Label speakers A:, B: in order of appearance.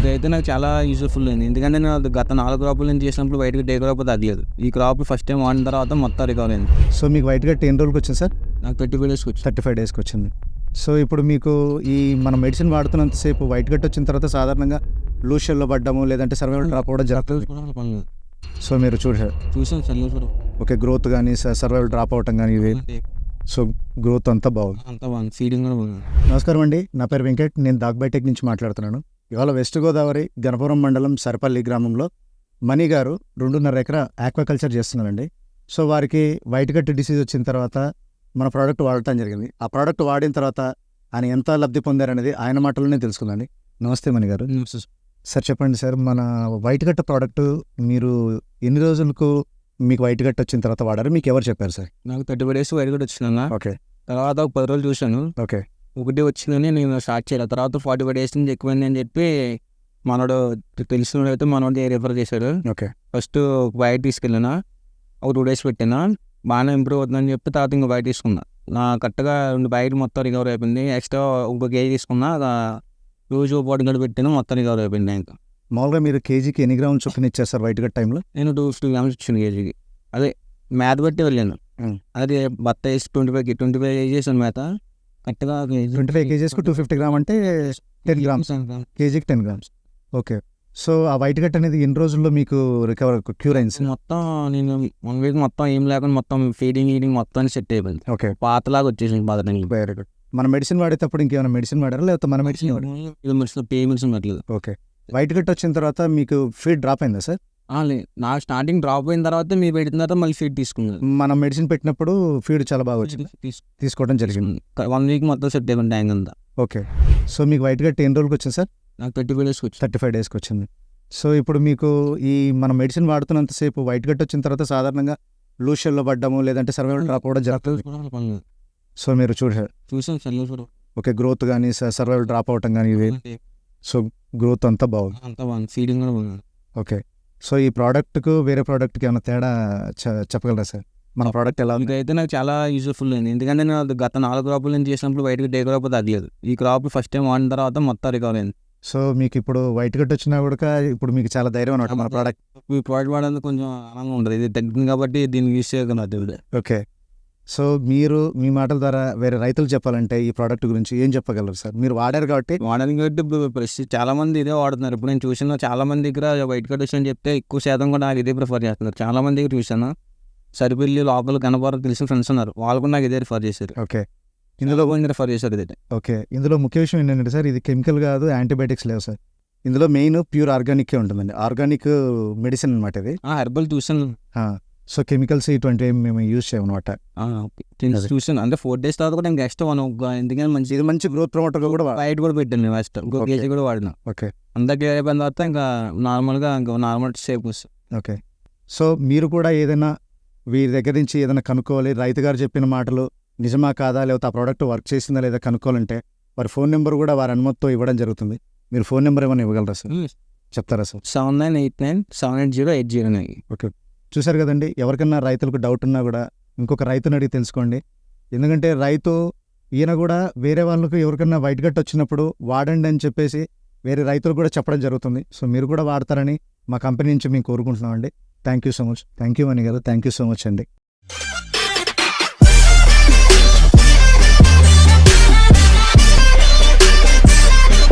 A: ఇదైతే నాకు చాలా యూజ్ఫుల్ అయింది. ఎందుకంటే నేను గత నాలుగు క్రాపుల నుంచి చేసినప్పుడు బయటకు డే క్రాప్ తగ్గలేదు ఈ క్రాప్ ఫస్ట్ టైం వాడిన తర్వాత మొత్తం రికవర్ అయింది.
B: సో మీకు వైట్ గట్ ఎన్ని రోజులకి వచ్చింది సార్?
A: నాకు థర్టీ ఫైవ్ డేస్కి వచ్చి
B: థర్టీ ఫైవ్ డేస్కి వచ్చింది. సో ఇప్పుడు మీకు ఈ మన మెడిసిన్ వాడుతున్నంతసేపు వైట్ గట్ వచ్చిన తర్వాత సాధారణంగా లూషన్లో పడ్డము లేదంటే సర్వైవల్ డ్రాప్ అవ్వడం జరుగుతుంది. సో మీరు చూసారు
A: చూసాను చల్లి
B: ఓకే గ్రోత్ కానీ సర్వైవల్ డ్రాప్ అవటం కానీ ఇవి. సో గ్రోత్ అంతా బాగుంది.
A: అంతా బాగుంది. ఫీడింగ్ కూడా బాగుంది.
B: నమస్కారం అండి. నా పేరు వెంకట్. నేను దాగ్ బైటెక్ నుంచి మాట్లాడుతున్నాను. ఇవాళ వెస్ట్ గోదావరి గణపురం మండలం సరపల్లి గ్రామంలో మణి గారు రెండున్నర ఎకరా ఆక్వాకల్చర్ చేస్తున్నారండి. సో వారికి వైట్ గట్ డిసీజ్ వచ్చిన తర్వాత మన ప్రోడక్ట్ వాడటం జరిగింది. ఆ ప్రోడక్ట్ వాడిన తర్వాత ఆయన ఎంత లబ్ధి పొందారనేది ఆయన మాటలోనే తెలుసుకుందండి నమస్తే మణి గారు. సార్. చెప్పండి సార్ మన వైట్ గట్ ప్రోడక్ట్ మీరు ఎన్ని రోజులకు మీకు వైట్ గట్ వచ్చిన తర్వాత వాడారు? మీకు ఎవరు చెప్పారు సార్?
A: నాకు థర్టీ ఫైవ్ డేస్ వైట్ కూడా వచ్చిందన్న.
B: ఓకే.
A: తర్వాత ఒక పది రోజులు చూశాను.
B: ఓకే.
A: ఒకటి వచ్చిందని నేను స్టార్ట్ చేయాలి. తర్వాత ఫార్టీ ఫైవ్ డేస్ నుంచి ఎక్కువైంది అని చెప్పి మనోడు తెలిసిన అయితే మనోడు రిఫర్ చేశాడు.
B: ఓకే.
A: ఫస్ట్ వైట్ తీసుకెళ్ళినా ఒక టూ డేస్ పెట్టినా బాగానే ఇంప్రూవ్ అవుతుందని చెప్పి తర్వాత ఇంకో బయట తీసుకున్నా. నా కరెక్ట్గా రెండు బయట మొత్తం రికవర్ అయిపోయింది. ఎక్స్ట్రా ఇంకో కేజీ తీసుకున్నా రోజు బాడీ కూడా పెట్టినా మొత్తం రికవర్ అయిపోయింది ఇంకా.
B: మామూలుగా మీరు కేజీకి ఎన్ని గ్రాములు చొప్పున ఇచ్చారు సార్ వైట్ గట్ టైంలో
A: నేను టూ ఫిఫ్టీ గ్రామ్స్ ఇచ్చాను కేజీకి. అదే మేత బట్టి వెళ్ళాను. అదే బత్త వేసి ట్వంటీ ఫైవ్ ట్వంటీ ఫైవ్ చేసాను మేత కరెక్ట్గా
B: ట్వంటీ ఫైవ్ కేజీస్కు టూ ఫిఫ్టీ గ్రామ్ అంటే టెన్ గ్రామ్స్. కేజీకి టెన్ గ్రామ్స్. ఓకే. సో ఆ వైట్ గట్ అనేది ఎన్ని రోజుల్లో మీకు రికవర్ క్యూర్ అయింది
A: మొత్తం నేను వన్ వీక్ మొత్తం ఏం లేకుండా మొత్తం ఫీడింగ్ ఈడింగ్ మొత్తం సెట్ అయిపోయింది.
B: ఓకే.
A: పాతలాగా వచ్చేసింది పాతడానికి
B: వెరీ గుడ్ మన మెడిసిన్ వాడేటప్పుడు ఇంకేమైనా మెడిసిన్ వాడారా? లేకపోతే మన మెడిసిన్ వాడారా?
A: ఇది మెడిసిన్ పే మెడిసిన్ పెట్టలేదు
B: ఓకే. వైట్ గట్ వచ్చిన తర్వాత మీకు ఫీడ్ డ్రాప్ అయిందా సార్?
A: నా స్టార్టింగ్ డ్రాప్ అయిన తర్వాత మీరు పెట్టిన తర్వాత మళ్ళీ ఫీడ్ తీసుకున్నాను
B: మనం మెడిసిన్ పెట్టినప్పుడు ఫీడ్ చాలా బాగా వచ్చింది. తీసుకోవడం జరిగింది.
A: వన్ వీక్ మొత్తం సెట్ అయిపోయింది ట్యాంక్ అంతా.
B: ఓకే సో మీకు వైట్ గట్ ఎన్ని రోజులకి వచ్చింది సార్
A: నాకు థర్టీ ఫైవ్ డేస్కి వచ్చి
B: థర్టీ ఫైవ్ డేస్కి వచ్చింది. సో ఇప్పుడు మీకు ఈ మన మెడిసిన్ వాడుతున్నంతసేపు వైట్ గట్ వచ్చిన తర్వాత సాధారణంగా లూషన్లో పడ్డము లేదంటే సర్వైవల్ డ్రాప్ అవ్వడం జరుగుతుంది. సో మీరు చూసారు
A: చూసాను
B: ఓకే గ్రోత్ కానీ సర్వైవల్ డ్రాప్ అవటం కానీ ఇవి. సో గ్రోత్ అంతా బాగుంది.
A: అంతా బాగుంది. ఫీడింగ్ కూడా బాగుంది.
B: ఓకే సో ఈ ప్రోడక్ట్కు వేరే ప్రోడక్ట్కి ఏమైనా తేడా చెప్పగలరా సార్? మన ప్రోడక్ట్ ఎలా ఉంది?
A: ఇదైతే నాకు చాలా యూజ్ఫుల్ అయింది. ఎందుకంటే నేను గత నాలుగు క్రాపుల నుంచి చేసినప్పుడు బయటకు డే క్రాప్ తగ్గలేదు ఈ క్రాప్ ఫస్ట్ టైం వాడిన తర్వాత మొత్తం రికవర్ అయింది.
B: సో మీకు ఇప్పుడు వైట్ గట్ వచ్చినా కూడా ఇప్పుడు మీకు చాలా ధైర్యం అనమాట మన ప్రోడక్ట్.
A: ఈ ప్రోడక్ట్ వాడేందుకు కొంచెం ఆనందంగా ఉంటుంది ఇది తగ్గింది కాబట్టి దీన్ని యూస్ చేయగలను
B: ఓకే. సో మీరు మీ మాటల ద్వారా వేరే రైతులు చెప్పాలంటే ఈ ప్రోడక్ట్ గురించి ఏం చెప్పగలరు సార్? మీరు వాడారు కాబట్టి
A: వాడడానికి కాబట్టి ఇప్పుడు ప్రస్తుతం చాలా మంది ఇదే వాడుతున్నారు. ఇప్పుడు నేను చూసిన చాలా మంది దగ్గర వైట్ కట్ అని చెప్తే ఎక్కువ శాతం కూడా నాకు ఇదే ప్రిఫర్ చేస్తున్నారు. చాలా మంది దగ్గర చూశాను? సరిపిల్లి లోపల కనపర తెలిసిన ఫ్రెండ్స్ ఉన్నారు. వాళ్ళు కూడా నాకు ఇదే రిఫర్ చేశారు.
B: ఓకే. ఇందులో
A: ఇందులో రిఫర్ చేశారు ఇదే
B: ఓకే. ఇందులో ముఖ్య విషయం ఏంటంటే సార్ ఇది కెమికల్ కాదు యాంటీబయాటిక్స్ లేవు సార్. ఇందులో మెయిన్ ప్యూర్ ఆర్గానిక్ ఉంటుందండి. ఆర్గానిక్ మెడిసిన్ అనమాట ఇది.
A: హెర్బల్ చూసాను
B: సో కెమికల్స్ ఇటువంటి ఏం మేము యూజ్ చేయమన్నమాట
A: ఓకే. చూసాను. అంటే ఫోర్ డేస్ తర్వాత కూడా నేను నెక్స్ట్ వన్ ఎందుకంటే మంచి
B: ఇది మంచి గ్రోత్ ప్రమోటర్ కూడా
A: వైట్ కూడా పెట్టాను ఇంకో
B: ఓకే.
A: కేజీ కూడా వాడినా.
B: ఓకే
A: అంతా క్లియర్ అయిపోయిన తర్వాత ఇంకా నార్మల్గా ఇంకా నార్మల్ షేప్ వస్తుంది.
B: ఓకే సో మీరు కూడా ఏదైనా వీరి దగ్గర నుంచి ఏదైనా కనుక్కోవాలి. రైతు గారు చెప్పిన మాటలు నిజమా కాదా? లేకపోతే ఆ ప్రోడక్ట్ వర్క్ చేసిందా లేదా కనుక్కోవాలంటే వారి ఫోన్ నెంబర్ కూడా వారి అనుమతితో ఇవ్వడం జరుగుతుంది. మీరు ఫోన్ నెంబర్ ఏమైనా ఇవ్వగలరా సార్ చెప్తారా sir
A: seven nine eight nine seven eight zero eight zero nine
B: చూశారు కదండి ఎవరికన్నా రైతులకు డౌట్ ఉన్నా కూడా ఇంకొక రైతుని అడిగి తెలుసుకోండి. ఎందుకంటే రైతు ఈయన కూడా వేరే వాళ్ళకు ఎవరికన్నా వైట్ గట్ వచ్చినప్పుడు వాడండి అని చెప్పేసి వేరే రైతులు కూడా చెప్పడం జరుగుతుంది. సో మీరు కూడా వాడతారని మా కంపెనీ నుంచి మేము కోరుకుంటున్నామండి. Thank you so much thank you అని గారు. థ్యాంక్ యూ సో మచ్ అండి.